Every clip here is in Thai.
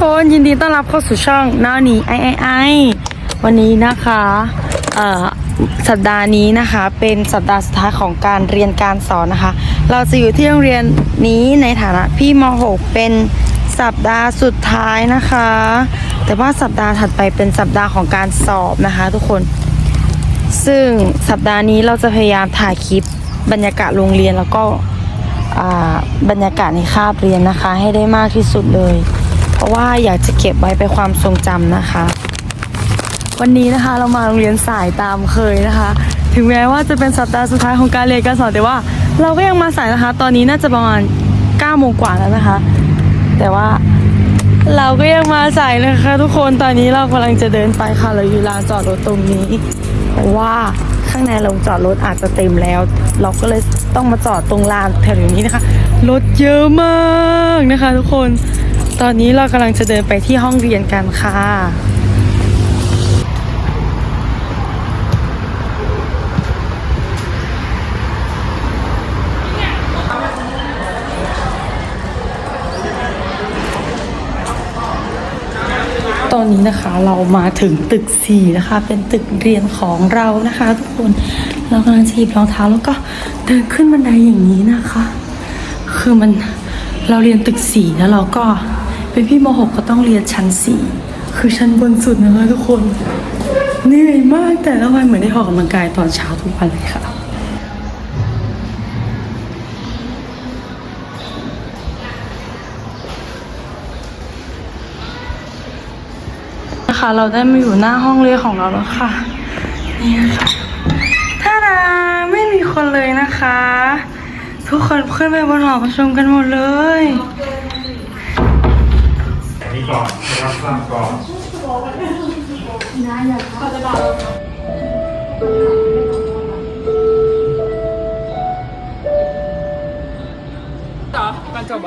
คนยินดีต้อนรับเข้าสู่ช่องน้าหนีไอไอไอวันนี้นะคะเอ่อสัปดาห์นี้นะคะเป็นสัปดาห์สุดท้ายของการเรียนการสอนนะคะ เราจะอยู่ที่โรงเรียนนี้ในฐานะพี่ม .6 เป็นสัปดาห์สุดท้ายนะคะ แต่ว่าสัปดาห์ถัดไปเป็นสัปดาห์ของการสอบนะคะ ทุกคน ซึ่งสัปดาห์นี้เราจะพยายามถ่ายคลิปบรรยากาศโรงเรียนแล้วก็บรรยากาศในคาบเรียนนะคะ ให้ได้มากที่สุดเลย เพราะว่าอยากจะเก็บไว้เป็นความทรงจำนะคะ วันนี้นะคะเรามาโรงเรียนสายตามเคยนะคะ ถึงแม้ว่าจะเป็นสัปดาห์สุดท้ายของการเรียนการสอนแต่ว่า เราก็ยังมาสายนะคะ ตอนนี้น่าจะประมาณ9โมงกว่าแล้วนะคะ แต่ว่าเราก็ยังมาสายนะคะ ทุกคนตอนนี้เรากำลังจะเดินไปค่ะเราอยู่ลานจอดรถตรงนี้เพราะว่าข้างในโรงจอดรถอาจจะเต็มแล้ว เราก็เลยต้องมาจอดตรงลานแถวนี้นะคะรถเยอะมากนะคะ ทุกคน ตอนนี้เรากำลังจะเดินไปที่ห้องเรียนกันค่ะ ตอนนี้นะคะเรามาถึงตึกสี่นะคะ เป็นตึกเรียนของเรานะคะ ทุกคนเรากำลังจะหยิบรองเท้าแล้วก็เดินขึ้นบันไดอย่างนี้นะคะ คือมันเราเรียนตึกสี่แล้วเราก็ เป็นพี่มหกก็ต้องเรียนชั้นสี่คือชั้นบนสุดนะคะทุกคนเหนื่อยมากแต่ละวันเหมือนได้ออกกำลังกายตอนเช้าทุกวันเลยค่ะนะคะเราได้มาอยู่หน้าห้องเรียนของเราแล้วค่ะ นี่ค่ะท่าดาไม่มีคนเลยนะคะ ทุกคนขึ้นไปบนหอประชุมกันหมดเลย ก่อนนะครับสร้างก่อนการจบ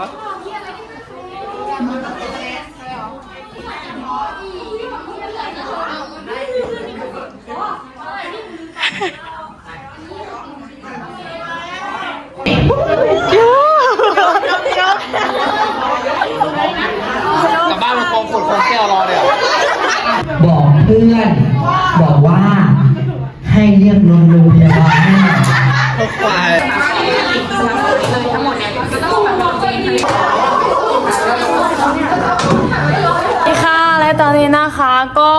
บ้านมาคงขวดคงแก้วรอเลยอะ บอกเพื่อน บอกว่าให้เรียกรถโรงพยาบาลให้หน่อยสวัสดีค่ะและตอนนี้นะคะก็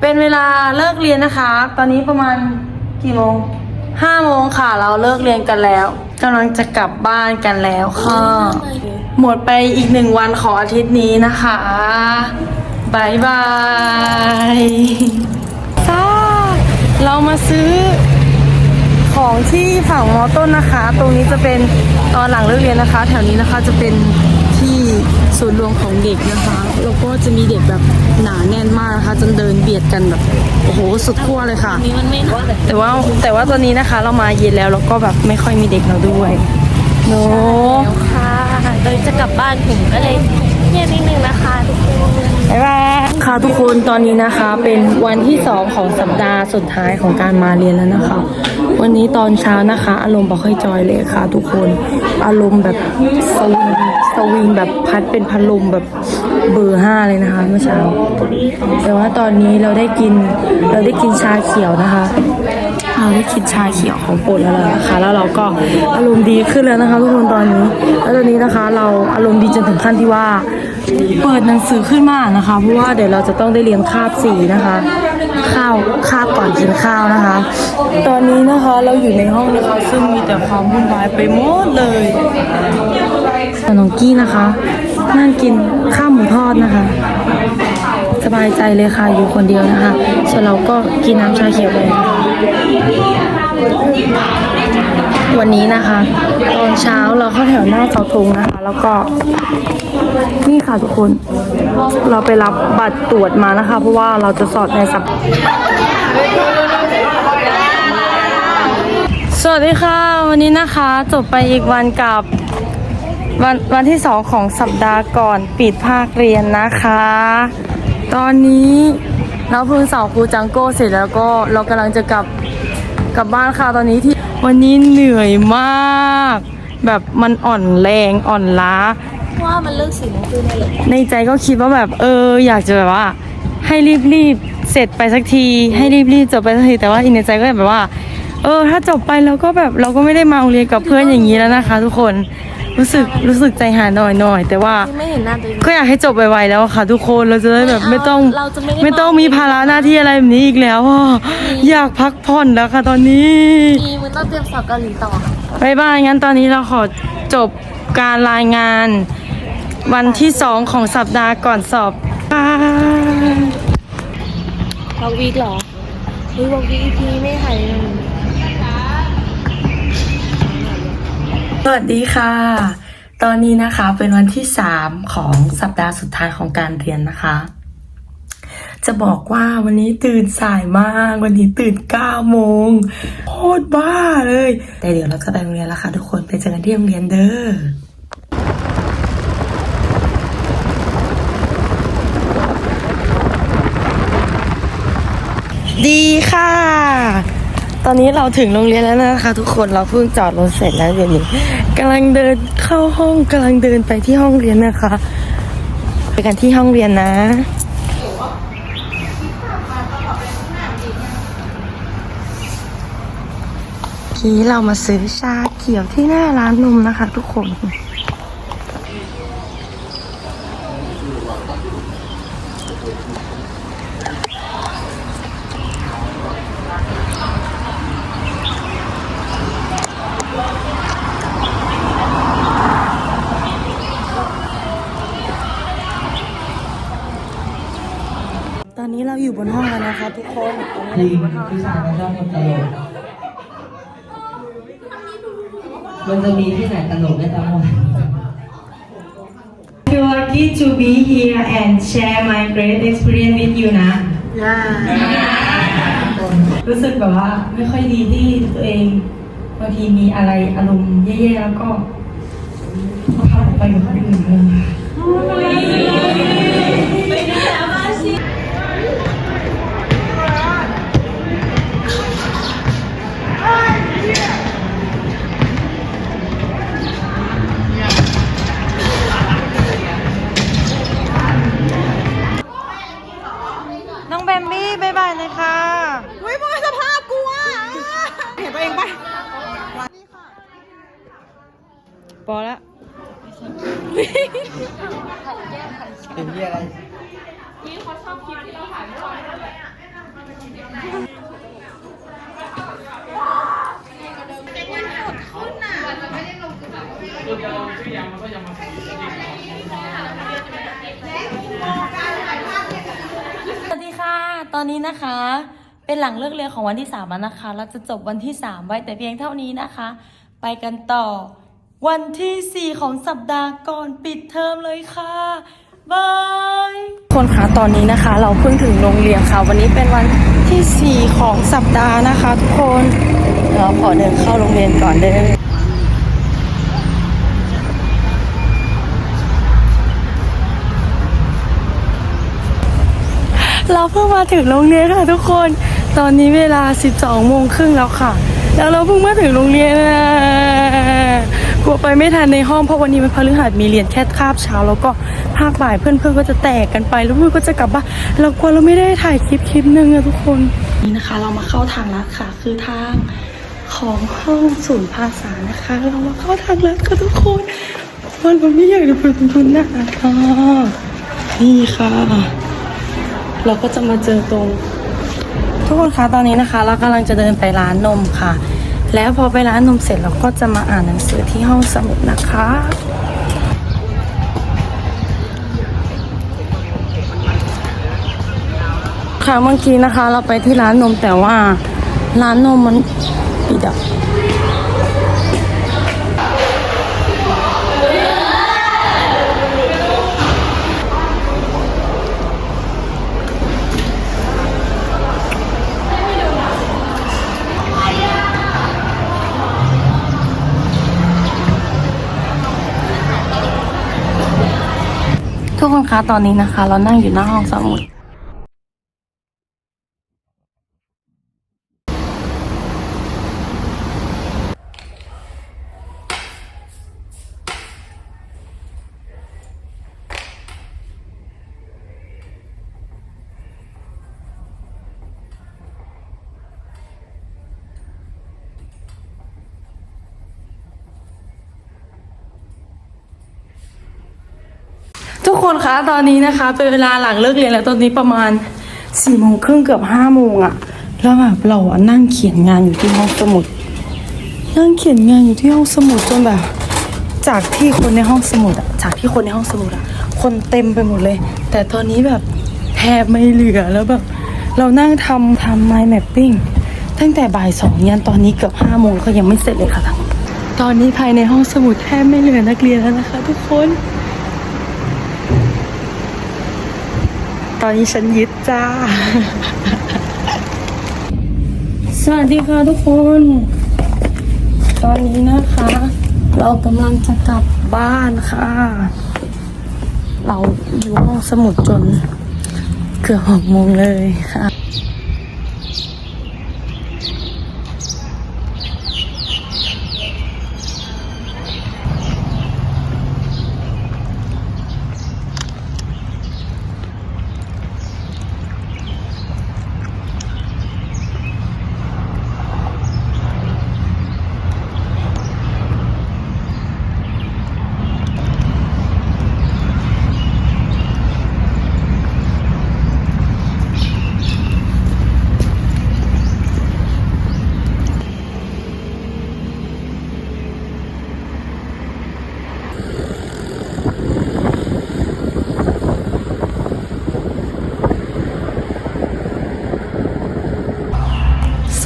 เป็นเวลาเลิกเรียนนะคะ ตอนนี้ประมาณกี่โมงห้าโมงค่ะ เราเลิกเรียนกันแล้วกำลังจะกลับบ้านกันแล้วค่ะ หมดไปอีกหนึ่งวันของอาทิตย์นี้นะคะ บายบายค่ะเรามาซื้อของที่ฝั่งมอต้นนะคะ ตรงนี้จะเป็นตอนหลังเลิกเรียนนะคะ แถวนี้นะคะจะเป็นที่ศูนย์รวมของเด็กนะคะแล้วก็จะมีเด็กแบบหนาแน่นมากนะคะจนเดินเบียดกันแบบโอ้โหสุดขั้วเลยค่ะ แต่ว่าแต่ว่าตอนนี้นะคะเรามาเย็นแล้วแล้วก็แบบไม่ค่อยมีเด็กเราด้วยโนแล้วค่ะโดยจะกลับบ้านผมก็เลยเงียบนิดนึงนะคะทุกคน ทุกคนตอนนี้นะคะเป็นวันที่สองของสัปดาห์สุดท้ายของการมาเรียนแล้วนะคะ วันนี้ตอนเช้านะคะ อารมณ์บ่ค่อยจอยเลยค่ะ ทุกคนอารมณ์แบบสวิงสวิงแบบพัดเป็นพัดลมแบบเบอร์ห้าเลยนะคะเมื่อเช้า แต่ว่าตอนนี้เราได้กินเราได้กินชาเขียวนะคะเราได้กินชาเขียวของโปรดแล้วนะคะ แล้วเราก็อารมณ์ดีขึ้นแล้วนะคะ ทุกคนตอนนี้ แล้วตอนนี้นะคะ เราอารมณ์ดีจนถึงขั้นที่ว่า เปิดหนังสือขึ้นมานะคะ เพราะว่าเดี๋ยวเราจะต้องได้เรียนคาบสีนะคะ ข้าวคาบก่อนกินข้าวนะคะ ตอนนี้นะคะเราอยู่ในห้องนะคะซึ่งมีแต่ความวุ่นวายไปหมดเลยส่น้องกี้นะคะนั่งกินข้าวหมูทอดนะคะ สบายใจเลยค่ะอยู่คนเดียวนะคะส่วนเราก็กินน้ำชาเขียวไปวันนี้นะคะ ตอนเช้าเราเข้าแถวหน้าเสาธงนะคะ แล้วก็ นี่ค่ะทุกคน เราไปรับบัตรตรวจมานะคะ เพราะว่าเราจะสอบในสัปสวัสดีค่ะ วันนี้นะคะจบไปอีกวันกับวันวันที่สองของสัปดาห์ก่อนปิดภาคเรียนนะคะ ตอนนี้เราเพิ่งสอบครูจังโก้เสร็จแล้วก็เรากำลังจะกลับกลับบ้านค่ะตอนนี้ที่วันนี้เหนื่อยมาก แบบมันอ่อนแรงอ่อนล้า ว่ามันเลิกสี่โมงครึ่งได้เลยในใจก็คิดว่าแบบ เออ อยากจะแบบว่า ให้รีบๆเสร็จไปสักที ให้รีบๆจบไปสักทีแต่ว่าอีกในใจก็แบบว่า เออ ถ้าจบไปเราก็แบบเราก็ไม่ได้มาโรงเรียนกับเพื่อนอย่างนี้แล้วนะคะ ทุกคนรู้สึกรู้สึกใจหายหน่อยหน่อยๆแต่ว่าไม่เห็นหน้าตัวเองก็อยากให้จบไวๆแล้วอะค่ะ ทุกคนเราจะได้แบบไม่ไม่เอาต้องเราจะไม่ได้ไม่ต้องมีภาระหน้าที่อะไรแบบนี้อีกแล้วอะอยากพักผ่อนแล้วค่ะตอนนี้มีมันต้องเตรียมสอบเกาหลีต่อค่ะบายบายงั้นตอนนี้เราขอจบการรายงาน วันที่สองของสัปดาห์ก่อนสอบบายวอล์กวีคเหรอวิวอล์กวีคอีพีไม่ถ่ายเลยสวัสดีค่ะ ตอนนี้นะคะเป็นวันที่สามของสัปดาห์สุดท้ายของการเรียนนะคะ จะบอกว่าวันนี้ตื่นสายมาก วันนี้ตื่น9โมงโคตรบ้าเลย แต่เดี๋ยวเราจะไปโรงเรียนแล้วค่ะทุกคนไปเจอกันที่โรงเรียนเด้อ ดีค่ะ ตอนนี้เราถึงโรงเรียนแล้วนะคะ ทุกคนเราเพิ่งจอดรถเสร็จแล้วเดี๋ยวนี้กำลังเดินเข้าห้องกำลังเดินไปที่ห้องเรียนนะคะไปกันที่ห้องเรียนนะทีนี้เรามาซื้อชาเขียวที่หน้าร้านนมนะคะ ทุกคนต อนนี้เราอยู่บนห้องแล้วนะคะทุกคนตอนจนี้ริงเราอยู่บนห้องผู้ชายก็ชอบคนตลกมันจะมีที่ไหนตลกได้ทั้งหมด feel lucky to be here and share my great experience with you นะ รู้สึกแบบว่าไม่ค่อยดีที่ตัวเองบางทีมีอะไรอารมณ์แย่ๆแล้วก็ก็พาออกไปกับคนอื่นเลย บมบี้บายบายเลยค่ะเฮ้ยมาสภาพกูอะเห็นตัวเองปะพอละเป็นที่อะไรสวัสดีค่ะต อนนี้นะคะ เป็นหลังเลิกเรียนของวันที่3แล้วนะคะ เราจะจบวันที่ 3 ไว้แต่เพียงเท่านี้นะคะ ไปกันต่อ วันที่ 4 ของสัปดาห์ก่อนปิดเทอมเลยค่ะบายคนคะตอนนี้นะคะ เราเพิ่งถึงโรงเรียนค่ะ วันนี้เป็นวันที่ 4 ของสัปดาห์นะคะ ทุกคนเราขอเดินเข้าโรงเรียนก่อนเด้ เราเพิ่งมาถึงโรงเรียนค่ะทุกคน ตอนนี้เวลา 12โมงครึ่งแล้วค่ะ แล้วเราเพิ่งมาถึงโรงเรียนอะกลัวไปไม่ทันในห้องเพราะวันนี้มันพฤหัสมีเรียนแค่คาบเช้า แล้วก็ภาคบ่ายเพื่อนๆก็จะแตกกันไปแล้วเพื่อนก็จะกลับบ้านเรากลัวเราไม่ได้ถ่ายคลิปคลิปนึงอะทุกคนนี่นะคะ เรามาเข้าทางลัดค่ะคือทางของห้องศูนย์ภาษานะคะ เรามาเข้าทางลัดค่ะทุกคนวันผมไม่อยากจะเป็นทุนหน้าค่ะนี่ค่ะ เราก็จะมาเจอตรง ทุกคนคะตอนนี้นะคะ เรากำลังจะเดินไปร้านนมค่ะ แล้วพอไปร้านนมเสร็จเราก็จะมาอ่านหนังสือที่ห้องสมุดนะคะค่ะเมื่อกี้นะคะ เราไปที่ร้านนมแต่ว่าร้านนมมันปิดอะ ทุกคนคะตอนนี้นะคะ เรานั่งอยู่หน้าห้องสมุด คนคะตอนนี้นะคะเป็นเวลาหลังเลิกเรียนแล้วตอนนี้ประมาณสี่โมงครึ่งเกือบห้าโมงอะแล้วแบบเราอะนั่งเขียนงานอยู่ที่ห้องสมุด นั่งเขียนงานอยู่ที่ห้องสมุดจนแบบ จากที่คนในห้องสมุดอะจากที่คนในห้องสมุดอะคนเต็มไปหมดเลย แต่ตอนนี้แบบแทบไม่เหลือแล้วแบบเรานั่งทำทำ mind mapping ตั้งแต่บ่ายสองยันตอนนี้เกือบห้าโมงก็ยังไม่เสร็จเลยค่ะตอนนี้ภายในห้องสมุดแทบไม่เหลือนักเรียนแล้วนะคะ ทุกคน อนนี้ฉันยึดจ้า สวัสดีค่ะทุกคน ตอนนี้นะคะ เรากำลังจะกลับบ้านค่ะ เราอยู่ห้องสมุดจน เกือบหกโมงเลยค่ะ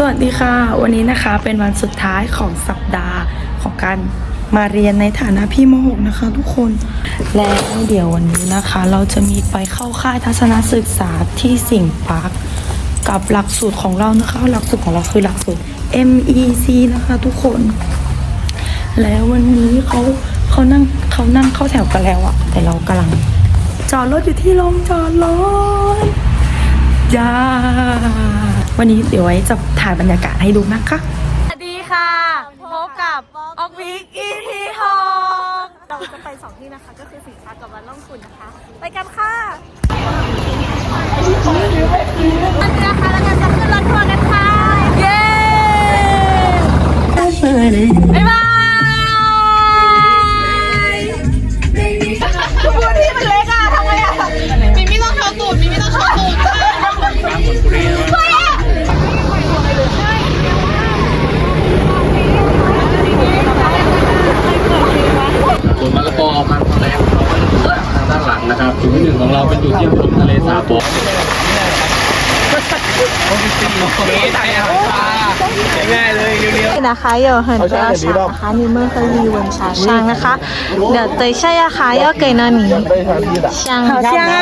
วัสดีค่ะ วันนี้นะคะเป็นวันสุดท้ายของสัปดาห์ของการมาเรียนในฐานะพี่มหกนะคะ ทุกคนและเดี๋ยววันนี้นะคะ เราจะมีไปเข้าค่ายทัศนศึกษาที่สิงห์ปาร์คกับหลักสูตรของเรานะคะ หลักสูตรของเราคือหลักสูตร MEC นะคะทุกคน แล้ววันนี้เขาเขานั่งเขานั่งเข้าแถวกันแล้วอะแต่เรากำลัง จอดรถอยู่ที่โรงจอดรถจ้า วันนี้เดี๋ยวไว้จะถ่ายบรรยากาศให้ดูนะคะสวัสดีค่ะ พบกับออกวิกอีพีหกเราจะไปสองที่นะคะ ก็คือสินค้ากับวันล่องขุนนะคะ ไปกันค่ะอันนี้นะคะแล้วก็จะขึ้นรถทัวร์กันค่ะ เย้บ๊ายบาย เร็ว นะคะ有很多小นะคะ你们可以闻茶香นะคะ เดี๋ยว等一下呀还要给那你香好香啊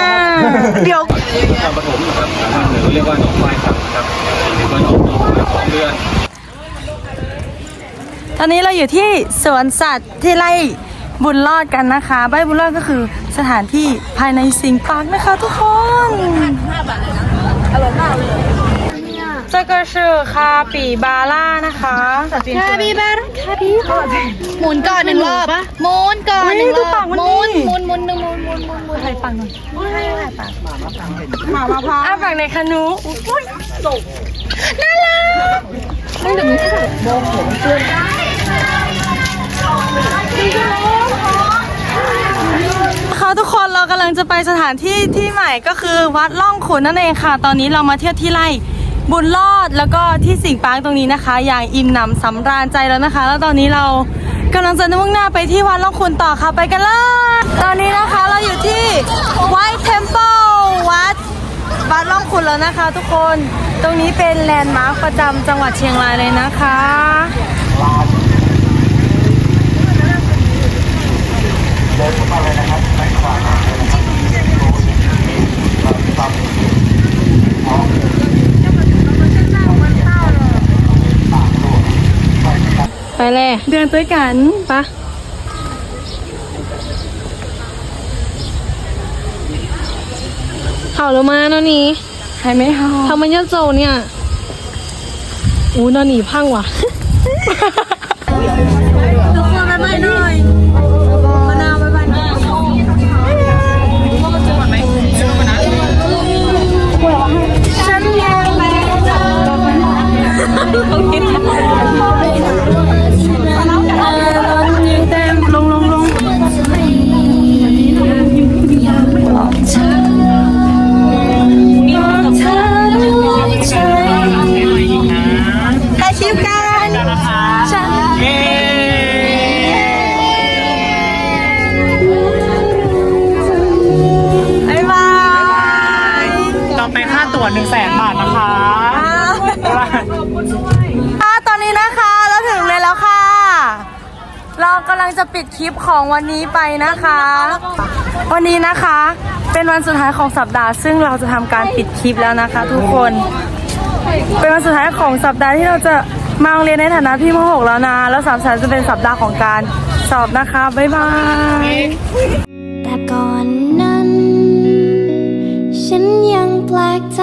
เดี๋ยว ๆทางปฐมนะครับทางเหนือเรียกว่าหนองไม้ครับครับเรียกว่าหนองหนองสองเดือน ตอนนี้เราอยู่ที่สวนสัตว์ที่ไร่บุญรอดกันนะคะไร่บุญรอดก็คือสถานที่ภายในสิงห์ปาร์คนะคะทุกคน 这个是คาปิบาร่านะคะคาปิบาร่าคาปิ หมุนก่อนหนึ่งรอบหมุนก่อนหนึ่งร ดู อบ ปากมัน หมุน ดิ หมุนหมุนหนึ่งหมุนหมุนหมุนหมุน ใครปังหน่อยหมามาพร้าวอ้าปากในคานุอุ๊ยน่ารักไม่ถึงค่ะทุกคนเรากำลังจะไปสถานที่ที่ใหม่ก็คือวัดล่องขุนนั่นเองค่ะ ตอนนี้เรามาเที่ยวที่ไร่ บุญรอดแล้วก็ที่สิงปาร์คตรงนี้นะคะ อย่างอิ่มหนำสำราญใจแล้วนะคะ แล้วตอนนี้เรากำลังจะมุ่งหน้าไปที่วัดล่องขุนต่อค่ะไปกันเลยตอนนี้นะคะเราอยู่ที่ White Temple วัดวัดล่องขุนแล้วนะคะ ทุกคนตรงนี้เป็นแลนด์มาร์คประจำจังหวัดเชียงรายเลยนะคะไปเลย ไปเลยเดือนด้วยกันปะเข่าล้มาเนาะนี่ใครไม่เห่าทำมันยอดโจเนี่ยอู้นอนหนีพังว่ะ คลิปของวันนี้ไปนะคะ วันนี้นะคะ เป็นวันสุดท้ายของสัปดาห์ ซึ่งเราจะทำการปิดคลิปแล้วนะคะ ทุกคน เป็นวันสุดท้ายของสัปดาห์ที่เราจะมาโรงเรียนในฐานะพี่ม .6 แล้วนะ แล้วสามสัปดาจะเป็นสัปดาห์ของการสอบนะคะ บ๊ายบายแต่ก่อนนั้น ฉันยังแปลกใจ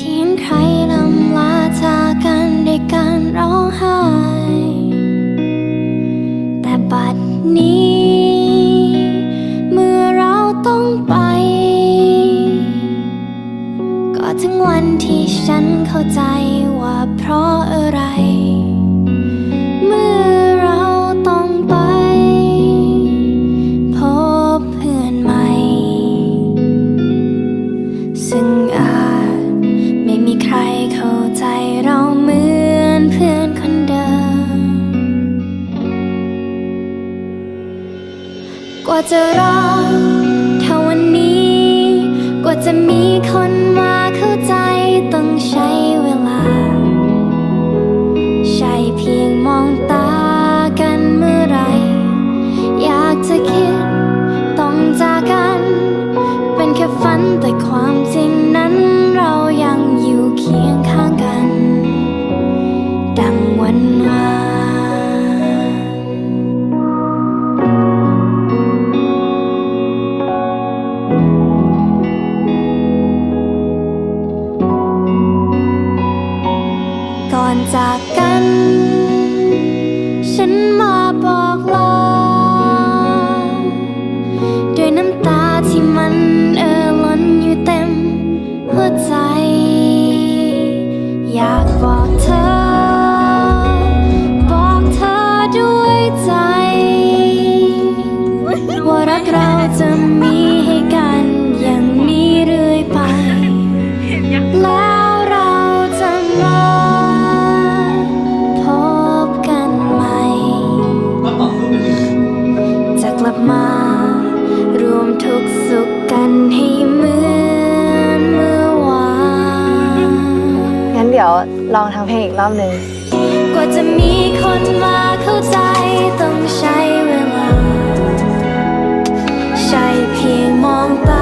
ที่เห็นใครลำลาจากกันด้วยการร้องไห้ บัดนี้ เมื่อเราต้องไป ก็ถึงวันที่ฉันเข้าใจว่าเพราะอะไร จะรัก จะมีคนมาเข้าใจต้องใช้เวลา ใช่เพียงมองตา